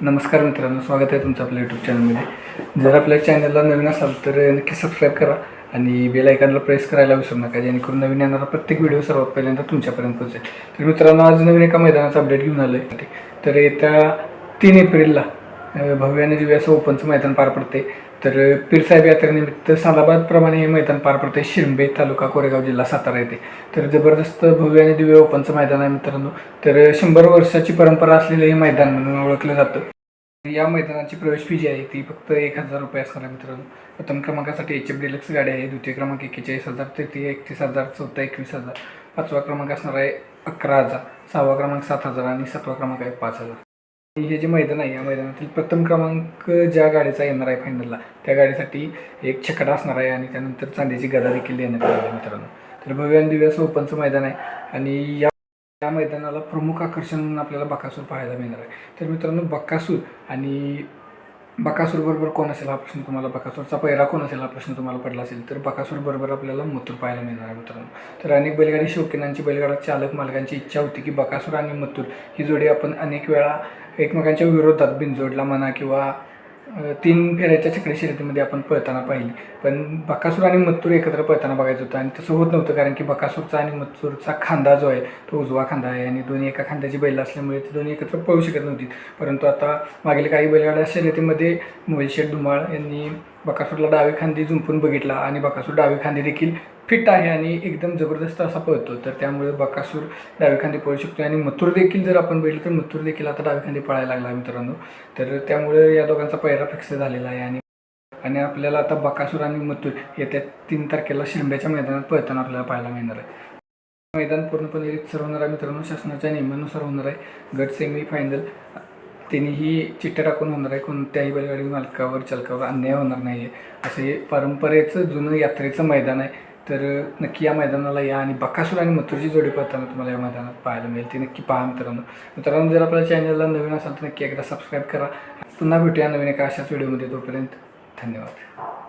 नमस्कार मित्रांनो स्वागत आहे तुमचं आपल्या यूट्यूब चॅनलमध्ये जर आपल्या चॅनलला नवीन असाल तर नक्की सबस्क्राईब करा आणि बेल आयकॉनला प्रेस करायला विसरू नका जेणेकरून नवीन येणारा प्रत्येक व्हिडिओ सर्वात पहिल्यांदा तुमच्यापर्यंत पोहोचेल. तर मित्रांनो आज नवीन एका मैदानाचा अपडेट घेऊन आलो आहे तर येत्या तीन एप्रिलला भव्य आणि दिव्य असं ओपनचं मैदान पार पडते तर पीरसाहेब यात्रेनिमित्त सालाबादप्रमाणे हे मैदान पार पडते शिरंबे तालुका कोरेगाव जिल्हा सातारा येथे तर जबरदस्त भव्य आणि दिव्य ओपनचं मैदान आहे मित्रांनो. तर शंभर वर्षाची परंपरा असलेलं हे मैदान म्हणून ओळखलं जातं. या मैदानाची प्रवेश फी जी आहे ती फक्त एक हजार रुपये असणार आहे मित्रांनो. प्रथम क्रमांकासाठी एच एफ डिलक्स गाडी आहे. द्वितीय क्रमांक एक्केचाळीस हजार तृतीय एकतीस हजार चौथा एकवीस हजार. पाचवा क्रमांक असणार आहे अकरा हजार. सहावा क्रमांक सात हजार आणि सातवा क्रमांक आहे पाच हजार. हे जे मैदान आहे या मैदानातील प्रथम क्रमांक ज्या गाडीचा येणार आहे फायनलला त्या गाडीसाठी एक छकडा असणार आहे आणि त्यानंतर चांदीची गदा देखील देण्यात आली आहे मित्रांनो. तर भव्य आणि दिव्य ओपनचं मैदान आहे आणि या या मैदानाला प्रमुख आकर्षण म्हणून आपल्याला बकासूर पाहायला मिळणार आहे. तर मित्रांनो बकासूर आणि बकासूर बरोबर कोण असेल हा प्रश्न तुम्हाला बकासूरचा पहिला कोण असेल हा प्रश्न तुम्हाला पडला असेल तर बकासूर बरोबर आपल्याला मथुर पाहायला मिळणार आहे मित्रांनो. तर अनेक बैलगाडी शौकीनांची बैलगाडा चालक मालकांची इच्छा होती की बकासूर आणि मथुर ही जोडी आपण अनेक वेळा एकमेकांच्या विरोधात बिनजोडला म्हणा किंवा तीन फेऱ्याच्या छकडी शर्यतीमध्ये आपण पळताना पाहिली. पण बकासूर आणि मत्तूर एकत्र पळताना बघायचं होतं आणि तसं होत नव्हतं कारण की बकासूरचा आणि मत्तूरचा खांदा जो आहे तो उजवा खांदा आहे आणि दोन्ही एका खांद्याची बैल असल्यामुळे ती दोन्ही एकत्र पळू शकत नव्हती. परंतु आता मागील काही बैलगाड्या शर्यतीमध्ये मोहिशेठ धुमाळ यांनी बकासूरला डावे खांदी झुंपून बघितला आणि बकासूर डावे खांदी देखील फिट आहे आणि एकदम जबरदस्त असा पळतो. तर त्यामुळे बकासूर डावे खांदी पळू शकतो आणि मथुर देखील जर आपण बघितलं तर मथुर देखील आता डावे खांदी पळायला लागला आहे मित्रांनो. तर त्यामुळे या दोघांचा पहिरा फिक्स झालेला आहे आणि आणि आपल्याला आता बकासूर आणि मथुर येत्या तीन तारखेला शिरंब्याच्या मैदानात पळताना आपल्याला पाहायला मिळणार आहे. मैदान पूर्णपणे सर्व होणार आहे मित्रांनो. शासनाच्या नियमानुसार होणार आहे. गट सेमी फायनल त्यांनीही चिठ्ठ्या टाकून होणार आहे कोणत्याही बैलगाडी मालकावर चालकावर अन्याय होणार नाही आहे असं हे परंपरेचं जुनं यात्रेचं मैदान आहे. तर नक्की या मैदानाला या आणि बकासूर आणि मथुरची जोडी पाहताना तुम्हाला या मैदानात पाहायला मिळेल. ती नक्की पहा मित्रांनो. मित्रांनो जर आपल्या चॅनलला नवीन असाल तर नक्की एकदा सबस्क्राईब करा. पुन्हा भेटूया नवीन एका अशाच व्हिडिओमध्ये तोपर्यंत धन्यवाद.